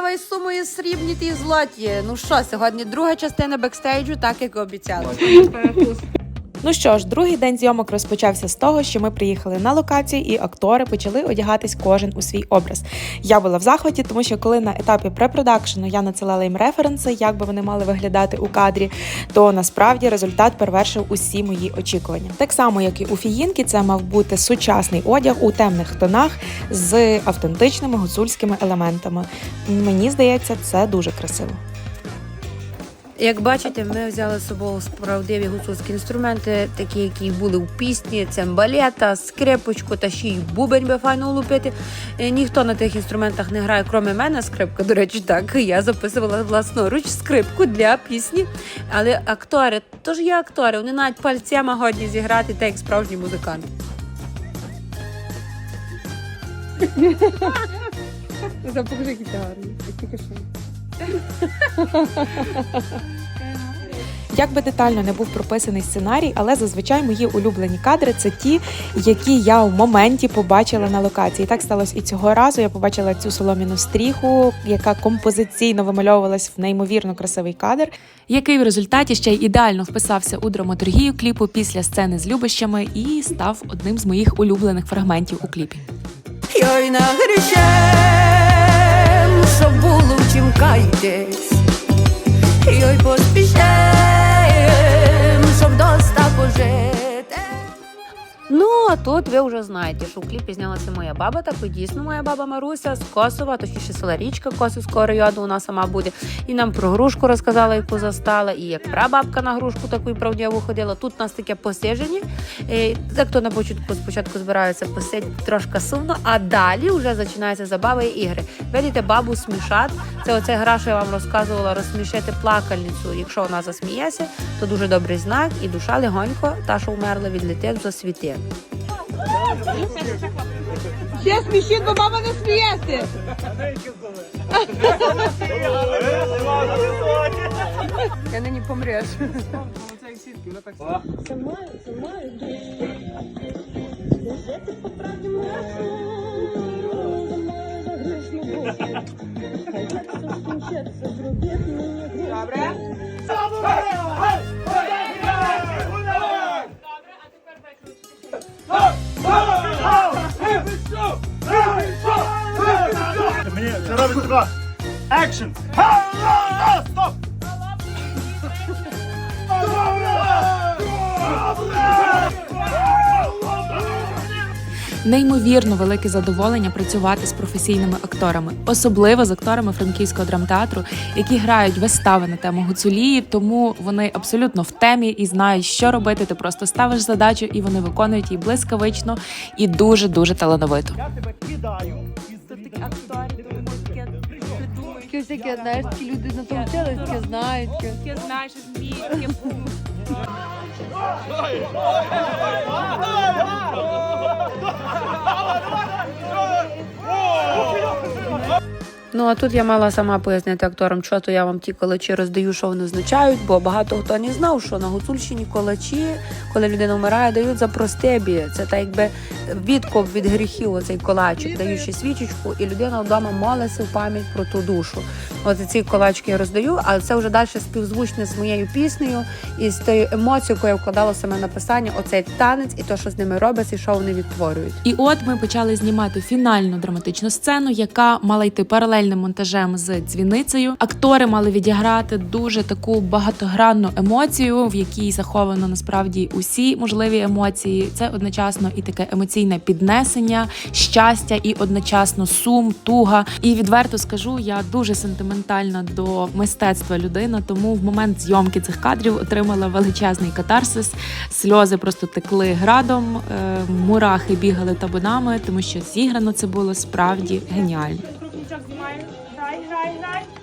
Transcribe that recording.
давай сумою срібні ті злоті. Ну що, сьогодні друга частина бекстейджу, так як і обіцяли. Ну що ж, другий день зйомок розпочався з того, що ми приїхали на локацію, і актори почали одягатись кожен у свій образ. Я була в захваті, тому що коли на етапі препродакшену я надсилала їм референси, як би вони мали виглядати у кадрі, то насправді результат перевершив усі мої очікування. Так само, як і у фіїнки, це мав бути сучасний одяг у темних тонах з автентичними гуцульськими елементами. Мені здається, це дуже красиво. Як бачите, ми взяли з собою справдиві гуцульські інструменти, такі, які були у пісні, цимбалета, скрипочку та ще й бубень би файно улупити. Е, Ніхто на тих інструментах не грає, крім мене, скрипка, до речі, так. Я записувала власноруч скрипку для пісні. Але актори, то ж є актори, вони навіть пальцями годні зіграти, так як справжні музиканти. Запокажи гітару, тільки що. Як би детально не був прописаний сценарій, але зазвичай мої улюблені кадри це ті, які я в моменті побачила на локації. Так сталося і цього разу. Я побачила цю солом'яну стріху, яка композиційно вимальовувалась в неймовірно красивий кадр, який в результаті ще й ідеально вписався у драматургію кліпу після сцени з любощами і став одним з моїх улюблених фрагментів у кліпі. Йой було days. Ну, а тут ви вже знаєте, що в кліпі знялася моя баба, так і дійсно моя баба Маруся з Косова, точніше села Річка Косівського району, вона сама буде. І нам про грушку розказала, яку застала, і як прабабка на грушку таку і правдиву ходила. Тут у нас таке посижені. Е, Так хто на початку спочатку збираються посидіти трошки сумно, а далі вже починаються забави і ігри. Видите, бабу смішат. Це оце гра, що я вам розказувала, розсмішити плакальницю. Якщо вона засміється, то дуже добрий знак, і душа легонько, та, що вмерла, відлетить засвіти. Ще смішіть, бо мама не сміється. Я нині помреш. Добре? Мені це Екшн! Стоп! Неймовірно велике задоволення працювати з професійними акторами, особливо з акторами франківського драмтеатру, які грають вистави на тему гуцулії, тому вони абсолютно в темі і знають, що робити. Ти просто ставиш задачу, і вони виконують її блискавично і дуже дуже талановито. Я тебе кидаю і Такі всякі, знаєш, такі люди на тому вчились, таке знають. такі. Ну а тут я мала сама пояснити акторам, що то я вам ті колачі роздаю, що вони означають, бо багато хто не знав, що на Гуцульщині колачі, коли людина вмирає, дають за простебі. Це так якби відкоп від гріхів, оцей колачик, даючи свічечку, і людина вдома молиться в пам'ять про ту душу. От ці колачки я роздаю, але це вже далі співзвучне з моєю піснею і з тою емоцією, яку я вкладала саме написання, оцей танець і те, що з ними робиться, і що вони відтворюють. І от ми почали знімати фінальну драматичну сцену, яка мала йти паралельним монтажем з дзвіницею. Актори мали відіграти дуже таку багатогранну емоцію, в якій заховано насправді усі можливі емоції. Це одночасно і таке емоційне піднесення, щастя, і одночасно сум, туга. І відверто скажу, я дуже сентиментальна до мистецтва людина, тому в момент зйомки цих кадрів отримала величезний катарсис. Сльози просто текли градом, е, мурахи бігали табунами, тому що зіграно це було справді геніально. smile, right, right, right.